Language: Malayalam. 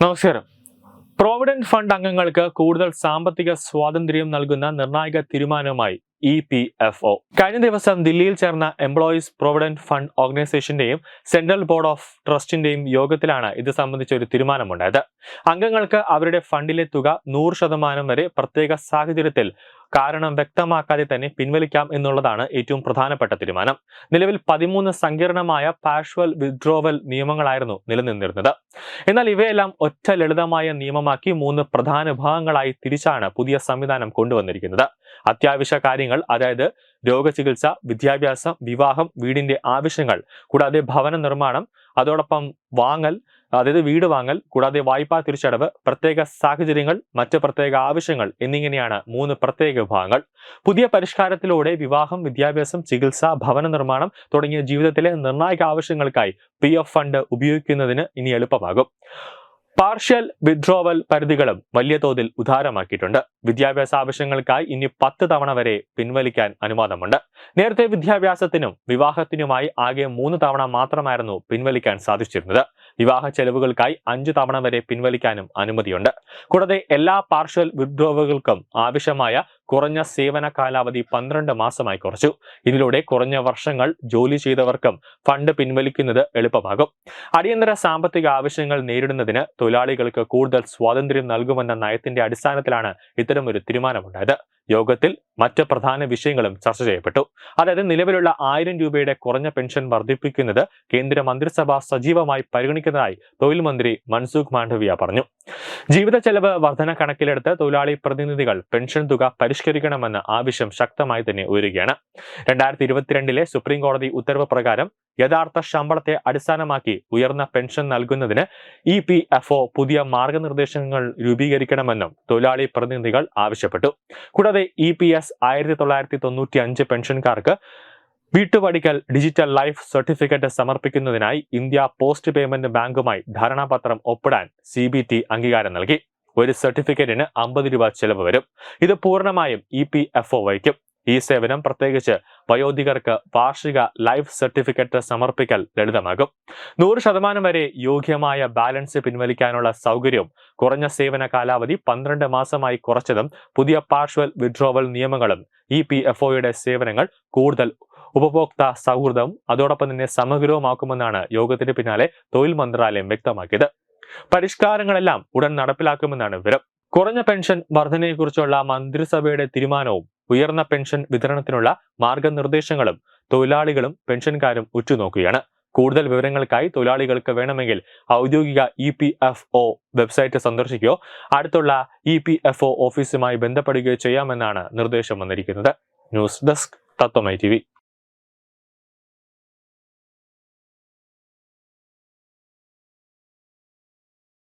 നമസ്കാരം. പ്രോവിഡന്റ് ഫണ്ട് അംഗങ്ങൾക്ക് കൂടുതൽ സാമ്പത്തിക സ്വാതന്ത്ര്യം നൽകുന്ന നിർണായക തീരുമാനവുമായി ഇ പി എഫ് ഒ. കഴിഞ്ഞ ദിവസം ദില്ലിയിൽ ചേർന്ന എംപ്ലോയീസ് പ്രൊവിഡന്റ് ഫണ്ട് ഓർഗനൈസേഷന്റെയും സെൻട്രൽ ബോർഡ് ഓഫ് ട്രസ്റ്റിന്റെയും യോഗത്തിലാണ് ഇത് സംബന്ധിച്ച ഒരു തീരുമാനമുണ്ടായത്. അംഗങ്ങൾക്ക് അവരുടെ ഫണ്ടിലെ തുക നൂറ് ശതമാനം വരെ പ്രത്യേക സാഹചര്യത്തിൽ കാരണം വ്യക്തമാക്കാതെ തന്നെ പിൻവലിക്കാം എന്നുള്ളതാണ് ഏറ്റവും പ്രധാനപ്പെട്ട തീരുമാനം. നിലവിൽ പതിമൂന്ന് സങ്കീർണമായ പാഷ്വൽ വിഡ്രോവൽ നിയമങ്ങളായിരുന്നു നിലനിന്നിരുന്നത്. എന്നാൽ ഇവയെല്ലാം ഒറ്റ ലളിതമായ നിയമമാക്കി മൂന്ന് പ്രധാന ഭാഗങ്ങളായി തിരിച്ചാണ് പുതിയ സംവിധാനം കൊണ്ടുവന്നിരിക്കുന്നത്. അത്യാവശ്യ കാര്യങ്ങൾ അതായത് രോഗചികിത്സ വിദ്യാഭ്യാസം വിവാഹം വീടിന്റെ ആവശ്യങ്ങൾ കൂടാതെ ഭവന നിർമ്മാണം അതോടൊപ്പം വാങ്ങൽ അതായത് വീട് വാങ്ങൽ കൂടാതെ വായ്പാ തിരിച്ചടവ് പ്രത്യേക സാഹചര്യങ്ങൾ മറ്റ് പ്രത്യേക ആവശ്യങ്ങൾ എന്നിങ്ങനെയാണ് മൂന്ന് പ്രത്യേക വിഭാഗങ്ങൾ. പുതിയ പരിഷ്കാരത്തിലൂടെ വിവാഹം വിദ്യാഭ്യാസം ചികിത്സ ഭവന നിർമ്മാണം തുടങ്ങിയ ജീവിതത്തിലെ നിർണായക ആവശ്യങ്ങൾക്കായി പി ഫണ്ട് ഉപയോഗിക്കുന്നതിന് ഇനി എളുപ്പമാകും. പാർഷ്യൽ വിഡ്രോവൽ പരിധികളും വലിയ തോതിൽ ഉദാരമാക്കിയിട്ടുണ്ട്. വിദ്യാഭ്യാസ ആവശ്യങ്ങൾക്കായി ഇനി പത്ത് തവണ വരെ പിൻവലിക്കാൻ അനുവാദമുണ്ട്. നേരത്തെ വിദ്യാഭ്യാസത്തിനും വിവാഹത്തിനുമായി ആകെ മൂന്ന് തവണ മാത്രമായിരുന്നു പിൻവലിക്കാൻ സാധിച്ചിരുന്നത്. വിവാഹ ചെലവുകൾക്കായി അഞ്ചു തവണ വരെ പിൻവലിക്കാനും അനുമതിയുണ്ട്. കൂടാതെ എല്ലാ പാർഷ്യൽ വിഡ്രോവലുകൾക്കും ആവശ്യമായ കുറഞ്ഞ സേവന കാലാവധി പന്ത്രണ്ട് മാസമായി കുറച്ചു. ഇതിലൂടെ കുറഞ്ഞ വർഷങ്ങൾ ജോലി ചെയ്തവർക്കും ഫണ്ട് പിൻവലിക്കുന്നത് എളുപ്പമാകും. അടിയന്തര സാമ്പത്തിക ആവശ്യങ്ങൾ നേരിടുന്നതിന് തൊഴിലാളികൾക്ക് കൂടുതൽ സ്വാതന്ത്ര്യം നൽകുമെന്ന നയത്തിന്റെ അടിസ്ഥാനത്തിലാണ് ഇത്തരമൊരു തീരുമാനമുണ്ടായത്. യോഗത്തിൽ മറ്റ് പ്രധാന വിഷയങ്ങളും ചർച്ച ചെയ്യപ്പെട്ടു. അതായത് നിലവിലുള്ള ആയിരം രൂപയുടെ കുറഞ്ഞ പെൻഷൻ വർദ്ധിപ്പിക്കുന്നത് കേന്ദ്ര മന്ത്രിസഭ സജീവമായി പരിഗണിക്കുന്നതായി തൊഴിൽ മന്ത്രി മൻസൂഖ് മാണ്ഡവ്യ പറഞ്ഞു. ജീവിത ചെലവ് വർധന കണക്കിലെടുത്ത് തൊഴിലാളി പ്രതിനിധികൾ പെൻഷൻ തുക പരിഷ്കരിക്കണമെന്ന ആവശ്യം ശക്തമായി തന്നെ ഉയരുകയാണ്. രണ്ടായിരത്തി ഇരുപത്തിരണ്ടിലെ സുപ്രീം കോടതി ഉത്തരവ് പ്രകാരം യഥാർത്ഥ ശമ്പളത്തെ അടിസ്ഥാനമാക്കി ഉയർന്ന പെൻഷൻ നൽകുന്നതിന് ഇ പി എഫ് ഒ പുതിയ മാർഗനിർദ്ദേശങ്ങൾ രൂപീകരിക്കണമെന്നും തൊഴിലാളി പ്രതിനിധികൾ ആവശ്യപ്പെട്ടു. കൂടാതെ ഇ പി എസ് ആയിരത്തി തൊള്ളായിരത്തി തൊണ്ണൂറ്റി അഞ്ച് പെൻഷൻകാർക്ക് വീട്ടുപടിക്കൽ ഡിജിറ്റൽ ലൈഫ് സർട്ടിഫിക്കറ്റ് സമർപ്പിക്കുന്നതിനായി ഇന്ത്യ പോസ്റ്റ് പേയ്മെന്റ് ബാങ്കുമായി ധാരണാപത്രം ഒപ്പിടാൻ സി ബി ടി അംഗീകാരം നൽകി. ഒരു സർട്ടിഫിക്കറ്റിന് അമ്പത് രൂപ ചെലവ് വരും. ഇത് പൂർണമായും ഇ പി എഫ് ഒ വഹിക്കും. ഈ സേവനം പ്രത്യേകിച്ച് വയോധികർക്ക് വാർഷിക ലൈഫ് സർട്ടിഫിക്കറ്റ് സമർപ്പിക്കൽ ലളിതമാകും. നൂറ് ശതമാനം വരെ യോഗ്യമായ ബാലൻസ് പിൻവലിക്കാനുള്ള സൗകര്യവും കുറഞ്ഞ സേവന കാലാവധി പന്ത്രണ്ട് മാസമായി കുറച്ചതും പുതിയ പാർഷ്വൽ വിഡ്രോവൽ നിയമങ്ങളും ഇ പി എഫ് ഒയുടെ സേവനങ്ങൾ കൂടുതൽ ഉപഭോക്ത സൗഹൃദവും അതോടൊപ്പം തന്നെ സമഗ്രവുമാക്കുമെന്നാണ് യോഗത്തിന് പിന്നാലെ തൊഴിൽ മന്ത്രാലയം വ്യക്തമാക്കിയത്. പരിഷ്കാരങ്ങളെല്ലാം ഉടൻ നടപ്പിലാക്കുമെന്നാണ് വിവരം. കുറഞ്ഞ പെൻഷൻ വർധനയെക്കുറിച്ചുള്ള മന്ത്രിസഭയുടെ തീരുമാനവും ഉയർന്ന പെൻഷൻ വിതരണത്തിനുള്ള മാർഗനിർദ്ദേശങ്ങളും തൊഴിലാളികളും പെൻഷൻകാരും ഉറ്റുനോക്കുകയാണ്. കൂടുതൽ വിവരങ്ങൾക്കായി തൊഴിലാളികൾക്ക് വേണമെങ്കിൽ ഔദ്യോഗിക E P F O website സന്ദർശിക്കുകയോ അടുത്തുള്ള ഇ പി എഫ് ഒ ഓഫീസുമായി ബന്ധപ്പെടുകയോ ചെയ്യാമെന്നാണ് നിർദ്ദേശം വന്നിരിക്കുന്നത്. ന്യൂസ് ഡെസ്ക് തത്വമൈ ടി